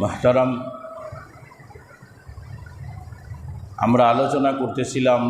মাহতারাম আমরা আলোচনা করতেছিলাম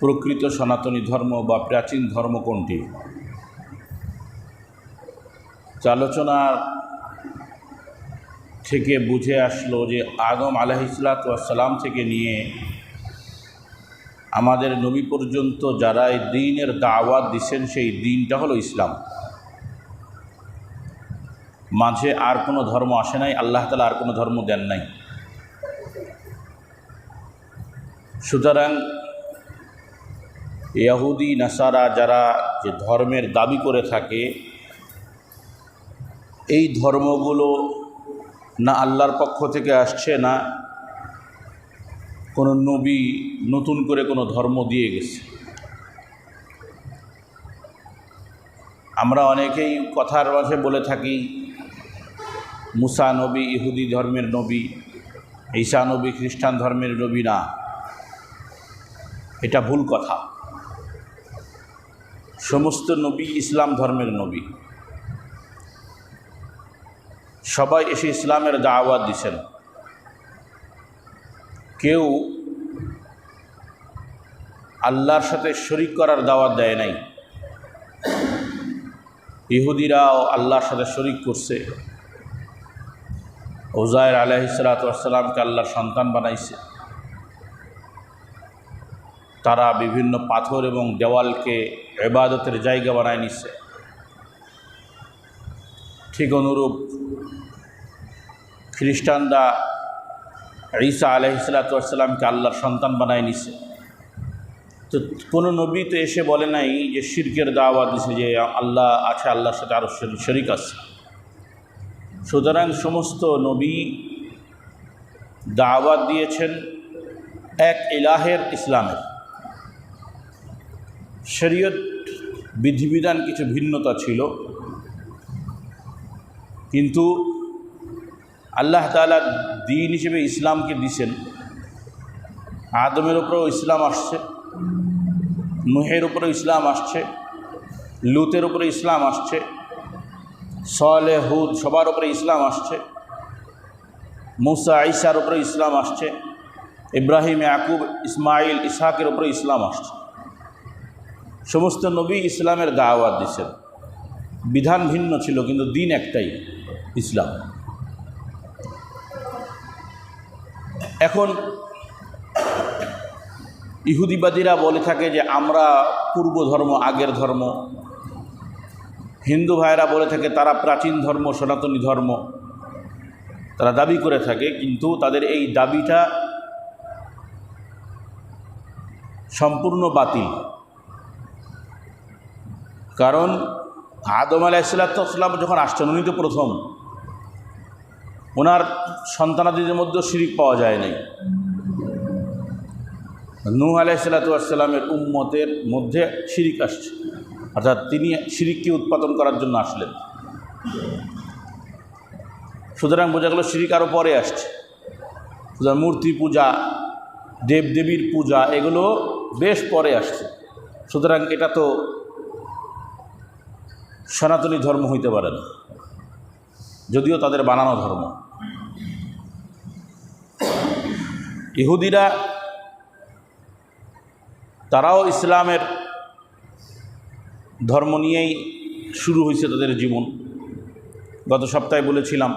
প্রকৃত সনাতনী ধর্ম বা প্রাচীন ধর্ম কোনটি? আলোচনা থেকে বুঝে আসলো যে আগম আদম আলহিসাল্লাম থেকে নিয়ে আমাদের নবী পর্যন্ত যারা এই দিনের দাওয়াত দিচ্ছেন সেই দিনটা হলো ইসলাম। মাঝে আর কোনো ধর্ম আসে নাই, আল্লাহ তালা আর কোনো ধর্ম দেন নাই। সুতরাং ইয়াহুদি, নাসারা যারা যে ধর্মের দাবি করে থাকে, এই ধর্মগুলো না আল্লাহর পক্ষ থেকে আসছে না, কোনো নবী নতুন করে কোনো ধর্ম দিয়ে গেছে। আমরা অনেকেই কথার মাঝে বলে থাকি মুসা নবী, ইহুদি ধর্মের নবী, ঈসা নবী, খ্রিস্টান ধর্মের নবী না। এটা ভুল কথা। সমস্ত নবী ইসলাম ধর্মের নবী। সবাই এসে ইসলামের দাওয়াত দিছেন। কেউ আল্লাহর সাথে শরিক করার দাওয়াত দেয় নাই। ইহুদিরাও আল্লাহর সাথে শরিক করছে। ওজায়ের আলহিসাল্লাতামকে আল্লাহর সন্তান বানাইছে। তারা বিভিন্ন পাথর এবং দেওয়ালকে এবাদতের জায়গা বানায় নিছে। ঠিক অনুরূপ খ্রিস্টানরা ঈসা আলহিসাল্লাতামকে আল্লাহর সন্তান বানায় নিছে। তো কোনো নবী তো এসে বলে নাই যে শিরকের দাওয়াত দিছে যে আল্লাহ আছে, আল্লাহর সাথে আরও শরিক আছে। সুতরাং সমস্ত নবী দাওয়াত দিয়েছেন এক ইলাহের ইসলামের। শরীয়ত বিধিবিধান কিছু ভিন্নতা ছিল। কিন্তু আল্লাহ তালা দিন হিসেবে ইসলামকে দিছেন। আদমের উপরেও ইসলাম আসছে, নুহের উপরে ইসলাম আসছে, লুতের উপরে ইসলাম আসছে। সলে হুদ, সবার উপরে ইসলাম আসছে। মুসা, ঈসার উপরে ইসলাম আসছে। ইব্রাহিম, ইয়াকুব ইসমাইল ইসাকের উপরে ইসলাম আসছে। সমস্ত নবী ইসলামের দাওয়াত দিচ্ছেন বিধান ভিন্ন ছিল, কিন্তু দিন একটাই, ইসলাম। এখন ইহুদিবাদীরা বলে থাকে যে, আমরা পূর্ব ধর্ম আগের ধর্ম হিন্দু ভাইরা বলে থাকে, তারা প্রাচীন ধর্ম, সনাতনী ধর্ম। তারা দাবি করে থাকে, কিন্তু তাদের এই দাবিটা সম্পূর্ণ বাতিল। কারণ আদম আলাইসাল্লাম যখন আসছেন, উনি তো প্রথম। ওনার সন্তানাদিদের মধ্যেও শিরিক পাওয়া যায় নাই। নূহ আলাইসাল্লাতামের উম্মতের মধ্যে শিরিক আসছে। অর্থাৎ তিনি শিরিককে উৎপাদন করার জন্য আসলেন। সুতরাং বোঝা গেল শিরিক আরও পরে আসছে। সুতরাং মূর্তি পূজা, দেবদেবীর পূজা, এগুলো বেশ পরে আসছে। সুতরাং এটা তো সনাতনী ধর্ম হইতে পারে না। যদিও তাদের বানানো ধর্ম। ইহুদিরা তারাও ইসলামের ধর্ম নিয়েই শুরু হয়েছে তাদের জীবন। গত সপ্তাহে বলেছিলাম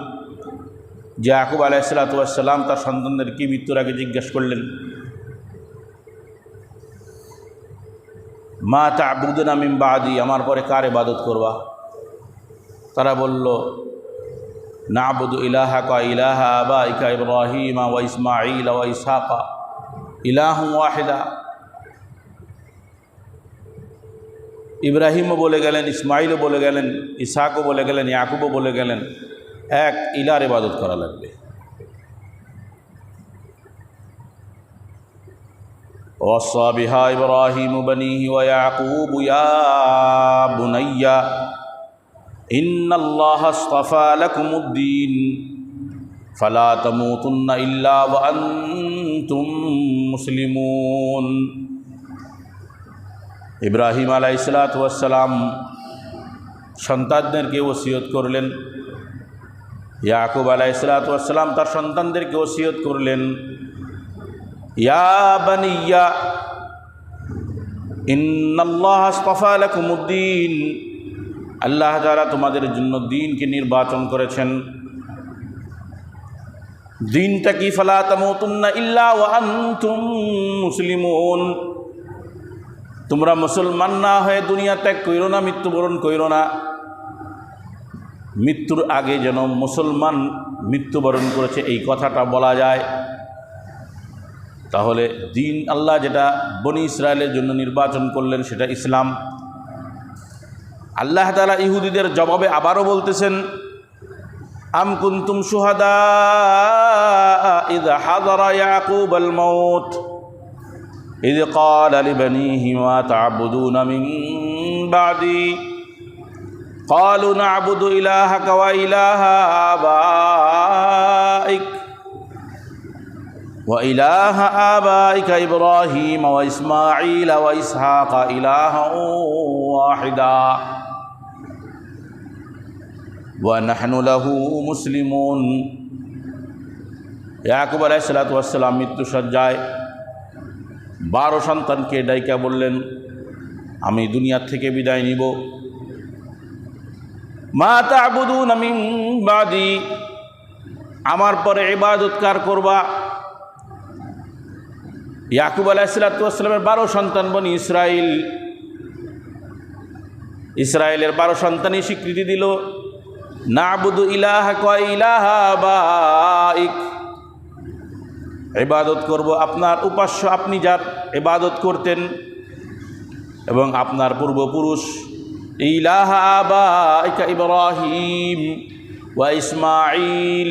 যে আকুব আলাইসাল্লাতাম তার সন্তানদের কি মৃত্যুর আগে জিজ্ঞেস করলেন, মা তা আবুদ্দিন আমিম বাদি, আমার পরে কার ইবাদত করবা? তারা বলল না আবুদ ইলাহা কা ইলাহা আবা ইকা ইব্রাহিমা ওয়া ইসমাইল ওয়া ইলাহ ওয়াহেদা। ইব্রাহিমও বলে গেলেন ইসমাইলও বলে গেলেন ইসাকও বলে গেলেন ইয়াকুবও বলে গেলেন এক ইলার ইবাদত করা লাগবে وصى بها إبراهيم بنيه ويعقوب يا بني إن الله اصطفى لكم الدين فلا تموتن إلا وأنتم مسلمون ইব্রাহিম আলাইসালাতাম সন্তানদেরকে ওসিয়ত করলেন। ইয়াকুব আলাইসালাতাম তার সন্তানদেরকে ওসিয়ত করলেন। ইয়া বানিয়া, ইন্নাল্লাহ আস্তাফা লাকুমুদ্দিন আল্লাহ তাআলা তোমাদের জন্য দিনকে নির্বাচন করেছেন। দিনটা কি? ফালা তামুতুন্না ইল্লা আনতুম মুসলিমুন। তোমরা মুসলমান না হয়ে দুনিয়া ত্যাগ কইরো না, মৃত্যুবরণ কইরো না। মৃত্যুর আগে যেন মুসলমান মৃত্যুবরণ করেছে, এই কথাটা বলা যায়। তাহলে দিন আল্লাহ যেটা বনি ইসরায়েলের জন্য নির্বাচন করলেন, সেটা ইসলাম। আল্লাহ তালা ইহুদিদের জবাবে আবারও বলতেছেন, আম কুন্তুম সুহাদা ইদ হাদারা ইয়াকুব আল মাউত। إذ قال لبنيه ما تعبدون من بعدي قالوا نعبد إلهك وإله آبائك وإله آبائك إبراهيم وإسماعيل وإسحاق إلها واحدا ونحن له مسلمون ইয়াকুব আলাইসালাতাম মৃত্যু সজ্জায় বারো সন্তানকে ডাইকা বললেন, আমি দুনিয়ার থেকে বিদায় নিব। মা তাবুদুন আমি বাদি, আমার পরে ইবাদতকার করবা? ইয়াকুব আলাইসালাতামের বারো সন্তান বনি ইসরায়েল ইসরায়েলের বারো সন্তানই স্বীকৃতি দিল না আবুদু ইলাহা কয় ইলাহা বাইক। ইবাদত করব। আপনার উপাস্য আপনি যার ইবাদত করতেন এবং আপনার পূর্বপুরুষ, ইলাহা ইব্রাহিম ওয়া ইসমাইল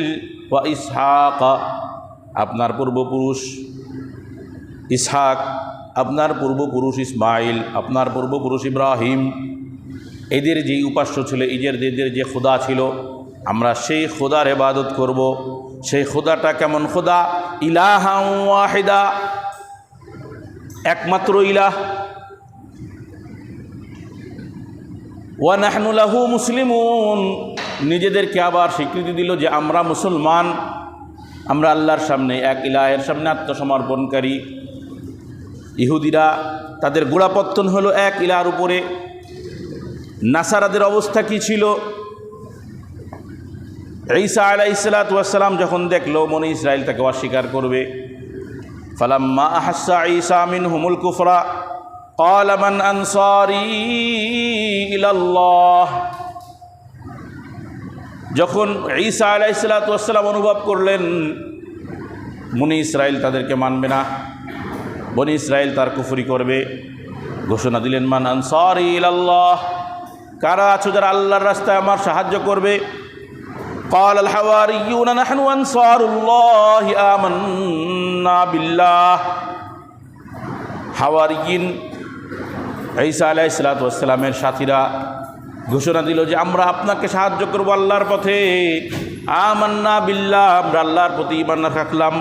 ওয়া ইসহাক। আপনার পূর্বপুরুষ ইসহাক, আপনার পূর্বপুরুষ ইসমাইল আপনার পূর্বপুরুষ ইব্রাহিম। এদের যেই উপাস্য ছিল, এদের এদের যে খোদা ছিল, আমরা সেই খোদার এবাদত করব। সেই খোদাটা কেমন খোদা? ইলাহা ওয়াহিদা, একমাত্র ইলাহ। ওয়ানাহনুলাহু মুসলিমুন। নিজেদেরকে আবার স্বীকৃতি দিল যে আমরা মুসলমান। আমরা আল্লাহর সামনে, এক ইলাহের সামনে আত্মসমর্পণকারী। ইহুদিরা তাদের গোড়াপত্তন হলো এক ইলার উপরে। নাসারাদের অবস্থা কি ছিল? ঈসা আলাই ইসালাতাম যখন দেখল মনে ইসরায়েল তাকে অস্বীকার করবে। ফালাম্মা আহাসা ঈসা মিন হুমুল কুফরা কলামান আনসারি ইলাল্লাহ। যখন ঈসা আলাই ইসালাতাম অনুভব করলেন মুনি ইসরায়েল তাদেরকে মানবে না। বনি ইসরায়েল তার কুফুরি করবে। ঘোষণা দিলেন, মান আনসারি ইলাল্লাহ। কারা আছো যারা আল্লাহর রাস্তায় আমার সাহায্য করবে? قال الحواريون نحن أنصار الله آمنا بالله হাওয়ারিয়িন ঈসা আলাহ সালাতামের সাথীরা ঘোষণা দিল যে আমরা আপনাকে সাহায্য করবো আল্লাহর পথে আমান্না বিল্লাহ আমরা আল্লাহর প্রতি ইমান রাখলাম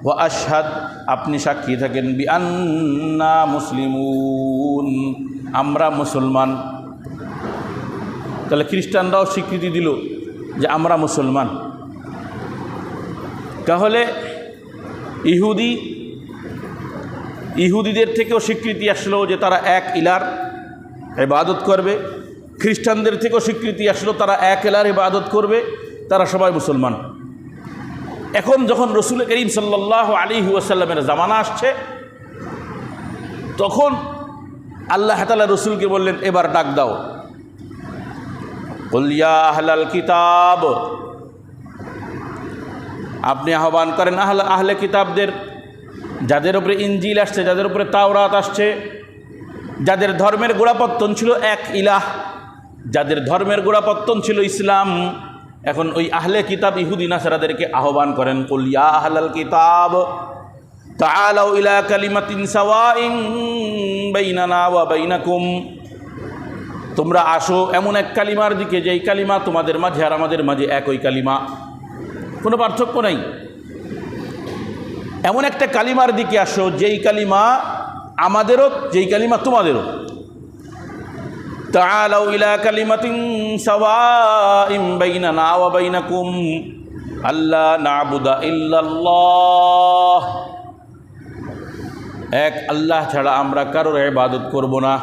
ও আসাদ আপনি সাক্ষী থাকেন বি আন্না মুসলিমুন আমরা মুসলমান তাহলে খ্রিস্টানরাও স্বীকৃতি দিল যে আমরা মুসলমান। তাহলে ইহুদি, ইহুদিদের থেকেও স্বীকৃতি আসলো যে তারা এক ইলার এবাদত করবে। খ্রিস্টানদের থেকেও স্বীকৃতি আসলো তারা এক এলার ইবাদত করবে। তারা সবাই মুসলমান। এখন যখন রসুল করিম সাল্লাহ আলী ওয়াসাল্লামের জামানা আসছে, তখন আল্লাহ তালা রসুলকে বললেন, এবার ডাক দাও। কলিয়া আহলাল কিতাব। আপনি আহ্বান করেন, আহল, আহলে কিতাবদের, যাদের উপরে ইঞ্জিল আসছে, যাদের উপরে তাওরাত আসছে, যাদের ধর্মের গোড়াপত্তন ছিল এক ইলাহ, যাদের ধর্মের গোড়াপত্তন ছিল ইসলাম, এখন ওই আহলে কিতাব ইহুদি নাসারাদেরকে আহ্বান করেন কলিয়া আহলাল কিতাব তা তাআলাউ ইলা কালিমাতিন সাওয়াইন বাইনানা ওয়া বাইনাকুম। তোমরা আসো এমন এক কালিমার দিকে যেই কালিমা তোমাদের মাঝে আর আমাদের মাঝে একই কালিমা কোনো পার্থক্য নাই এমন একটা কালিমার দিকে আসো যেই কালিমা আমাদেরও যেই কালিমা তোমাদেরও تعالوا إلى كلمة سواء بيننا وبينكم ألا نعبد إلا الله এক আল্লাহ ছাড়া আমরা কারোর ইবাদত করব না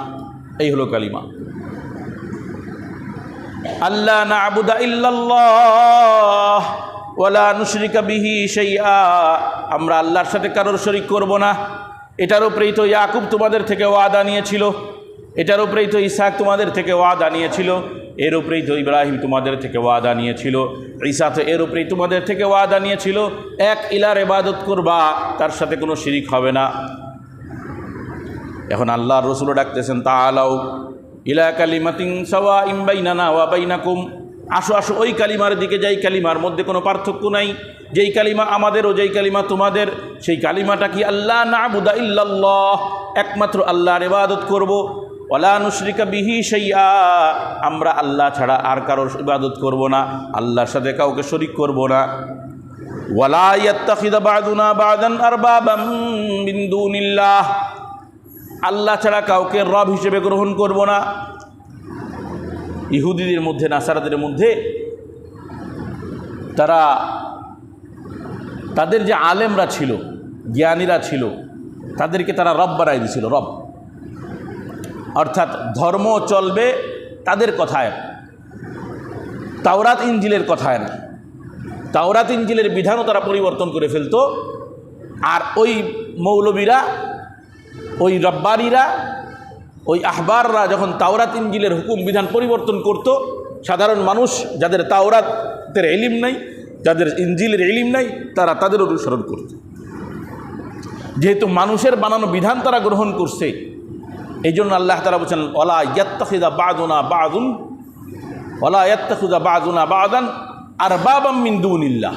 এই হলো কালিমা আল্লাহ না আবুদা ইল্লাল্লাহ ওয়ালা নুশরিকা বিহি শাইআ। আমরা আল্লাহর সাথে কারোর শরিক করব না। এটার উপরেই তো ইয়াকুব তোমাদের থেকে ওয়াদা নিয়েছিল। এটার উপরেই তো ইসাক তোমাদের থেকে ওয়াদা নিয়েছিল। এর উপরেই তো ইব্রাহিম তোমাদের থেকে ওয়াদা নিয়েছিল। ঈসা তো এর উপরেই তোমাদের থেকে ওয়াদা নিয়েছিল। এক ইলার এবাদত করবা, তার সাথে কোনো শিরিক হবে না। এখন আল্লাহর রসুলও ডাকতেছেন তা আলাও ইলা কালিমাতিং সাওয়া ইমবাইনানা ওয়া বাইনাকুম। আসো আসো, ওই কালিমার দিকে যাই কালিমার মধ্যে কোনো পার্থক্য নাই। যেই কালিমা আমাদের ও যেই কালিমা তোমাদের, সেই কালিমাটা কি আল্লাহ না বুদা ইল্লাল্লাহ? একমাত্র আল্লাহর ইবাদত করব। ওলা নুশরিকা বিহি সাইয়া আমরা আল্লাহ ছাড়া আর কারোর ইবাদত করব না। আল্লাহর সাথে কাউকে শরিক করব না। ওয়ালা ইয়াত্তাখিদা বাদুনা বাদান আরবাবাম মিন দুনিল্লাহ। আল্লাহ ছাড়া কাউকে রব হিসেবে গ্রহণ করব না। ইহুদিদের মধ্যে, নাসারাদের মধ্যে তারা তাদের যে আলেমরা ছিল, জ্ঞানীরা ছিল, তাদেরকে তারা রব বানাই দিয়েছিল, রব। অর্থাৎ ধর্ম চলবে তাদের কথায় তাওরাত ইঞ্জিলের কথায় না। তাওরাত ইঞ্জিলের বিধানও তারা পরিবর্তন করে ফেলতো। আর ওই মৌলবীরা ওই রব্বারিরা ওই আহবাররা যখন তাওরাত ইঞ্জিলের হুকুম, বিধান পরিবর্তন করত, সাধারণ মানুষ যাদের তাওরাতের এলিম নাই, যাদের ইঞ্জিলের এলিম নাই, তারা তাদের অনুসরণ করত। যেহেতু মানুষের বানানো বিধান তারা গ্রহণ করছে এই জন্য আল্লাহ তারা বলছেন ওলা ইয়াত্তাখিদা বাদুনা বাদুন ওলা ইয়াত্তাখিদা বাদুনা বাদান আর বাবাম মিন্দুনিল্লাহ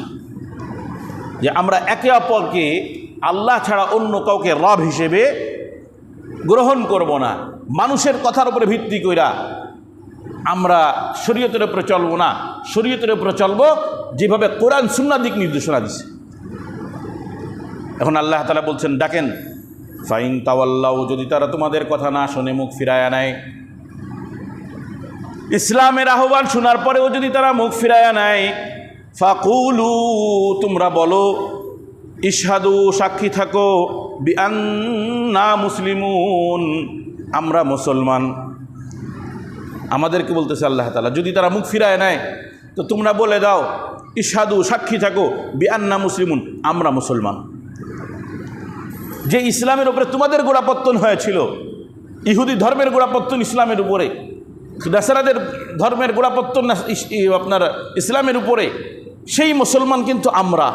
যে আমরা একে অপরকে, আল্লাহ ছাড়া অন্য কাউকে রব হিসেবে গ্রহণ করব না। মানুষের কথার উপরে ভিত্তি কইরা আমরা শরীয়তের উপরে চলবো না। শরীয়তের উপরে চলবো যেভাবে কোরআন সুন্না দিক নির্দেশনা দিছে। এখন আল্লাহ তালা বলছেন, ডাকেন, ফাইন তাওয়াল্লাও যদি তারা তোমাদের কথা না শোনে মুখ ফিরায়া নেয়। ইসলামের আহ্বান শোনার পরেও যদি তারা মুখ ফিরায়া নেয়, ফাকুলু, তোমরা বলো ইশহাদু সাক্ষী থাকো বিআন্না মুসলিমুন, আমরা মুসলমান। আমাদেরকে বলতেছে আল্লাহ তালা যদি তারা মুখ ফিরায় নেয়, তো তোমরা বলে দাও, ইশহাদু সাক্ষী থাকো বিআন্না মুসলিমুন, আমরা মুসলমান। যে ইসলামের উপরে তোমাদের গোড়াপত্তন হয়েছিল, ইহুদি ধর্মের গোড়াপত্তন ইসলামের উপরে নাসারাদের ধর্মের গোড়াপত্তন না আপনার ইসলামের উপরে, সেই মুসলমান কিন্তু আমরা।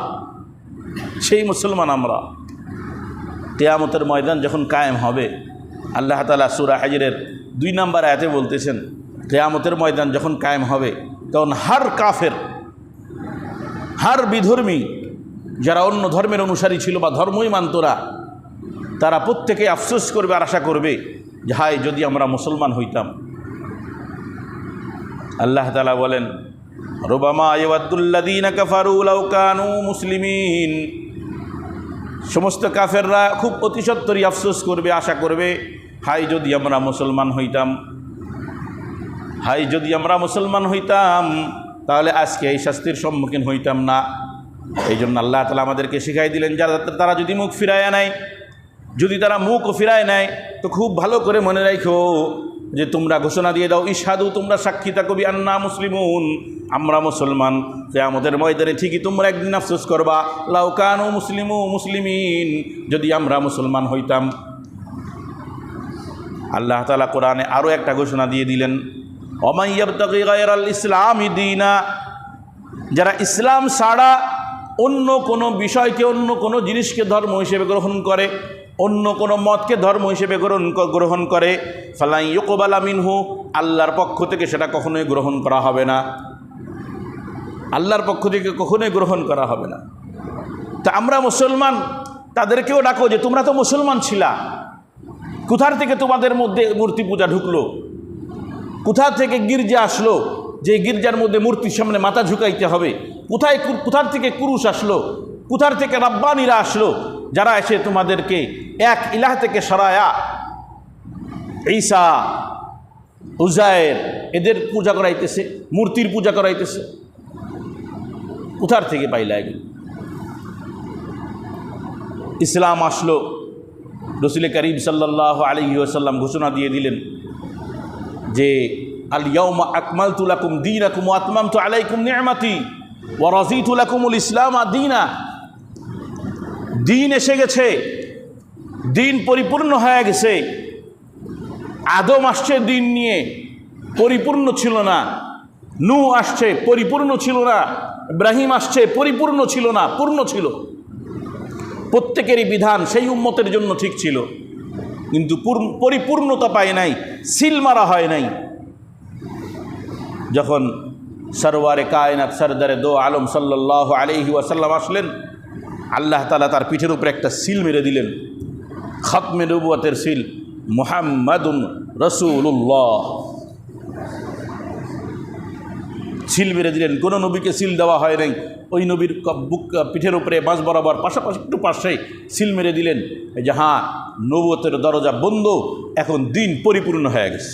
সেই মুসলমান আমরা। কেয়ামতের ময়দান যখন কায়েম হবে, আল্লাহ তালা সুরা হাজিরের দুই নাম্বার আয়াতে বলতেছেন, কেয়ামতের ময়দান যখন কায়েম হবে, তখন হার কাফের, হার বিধর্মী, যারা অন্য ধর্মের অনুসারী ছিল বা ধর্মই মানতরা তারা প্রত্যেকে আফসোস করবে আর আশা করবে যে, হায়, যদি আমরা মুসলমান হইতাম। আল্লাহ তালা বলেন, রোবামা ইউদ্দুল্লাদিন কাফারু লাউ কানু মুসলিমিন। সমস্ত কাফেররা খুব অতিসত্তরই আফসোস করবে, আশা করবে, হাই যদি আমরা মুসলমান হইতাম, হাই যদি আমরা মুসলমান হইতাম, তাহলে আজকে এই শাস্তির সম্মুখীন হইতাম না। এই জন্য আল্লাহ তালা আমাদেরকে শিখাই দিলেন, যারা তারা যদি মুখ ফিরায় নেয়, যদি তারা মুখও ফিরায় নেয়, তো খুব ভালো করে মনে রাখো যে তোমরা ঘোষণা দিয়ে দাও ইসাদু তোমরা সাক্ষী কবি আন্না মুসলিমুন। আমরা মুসলমান যে আমাদের ময়দানে ঠিকই তোমরা একদিন আফসোস করবা লাউকানু মুসলিমু মুসলিমিন, যদি আমরা মুসলমান হইতাম। আল্লাহ তালা কোরআনে আরও একটা ঘোষণা দিয়ে দিলেন অমাইয়াল ইসলাম দিনা, যারা ইসলাম ছাড়া অন্য কোনো বিষয়কে, অন্য কোনো জিনিসকে ধর্ম হিসেবে গ্রহণ করে, অন্য কোনো মতকে ধর্ম হিসেবে গ্রহণ গ্রহণ করে ফালাই ইকবাল মিনহু, আল্লাহর পক্ষ থেকে সেটা কখনোই গ্রহণ করা হবে না। আল্লাহর পক্ষ থেকে কখনোই গ্রহণ করা হবে না। তা আমরা মুসলমান, তাদেরকেও ডাকো যে তোমরা তো মুসলমান ছিলা। কোথার থেকে তোমাদের মধ্যে মূর্তি পূজা ঢুকলো? কোথা থেকে গির্জা আসলো? যে গির্জার মধ্যে মূর্তির সামনে মাথা ঝুঁকাইতে হবে। কোথায় কোথার থেকে কুরুষ আসলো? কোথার থেকে রাব্বানিরা আসলো? যারা এসে তোমাদেরকে এক ইলাহ থেকে সরায়া ঈসা উজায়ের এদের পূজা করাইতেছে, মূর্তির পূজা করাইতেছে। কোথার থেকে পাইলা এগুলো। ইসলাম আসলো, রসুল করিম সাল্লাহ আলী ঘোষণা দিয়ে দিলেন যে, আল ইয়ৌমা আকমাল তুলাকুম দিন আকুম আতমাম তো আলাইকুম নিয়ামাতি ও রাজি তুলাকুমুল ইসলাম আর দিনা। দিন এসে গেছে, দিন পরিপূর্ণ হয়ে গেছে। আদম আসছে দিন নিয়ে, পরিপূর্ণ ছিল না। নু আসছে, পরিপূর্ণ ছিল না। ইব্রাহিম আসছে, পরিপূর্ণ ছিল না, পূর্ণ ছিল। প্রত্যেকেরই বিধান সেই উম্মতের জন্য ঠিক ছিল। কিন্তু পূর্ণ- পরিপূর্ণতা পায় নাই, সিল মারা হয় নাই। যখন সরওয়ারে কায়নাত সরদারে দো আলম সাল্লাহ আলহি ওয়াসাল্লাম আসলেন, আল্লাহ তালা তার পিঠের উপরে একটা সিল মেরে দিলেন। খতমে নবুয়াতের সিল, মুহাম্মাদুন রসুল্লাহ সিল মেরে দিলেন। কোনো নবীকে সিল দেওয়া হয় নাই। ওই নবীর বুক পিঠের উপরে বাঁশ বরাবর পাশাপাশি একটু পাশে সিল মেরে দিলেন। যে হ্যাঁ নবতের দরজা বন্ধ, এখন দিন পরিপূর্ণ হয়ে গেছে।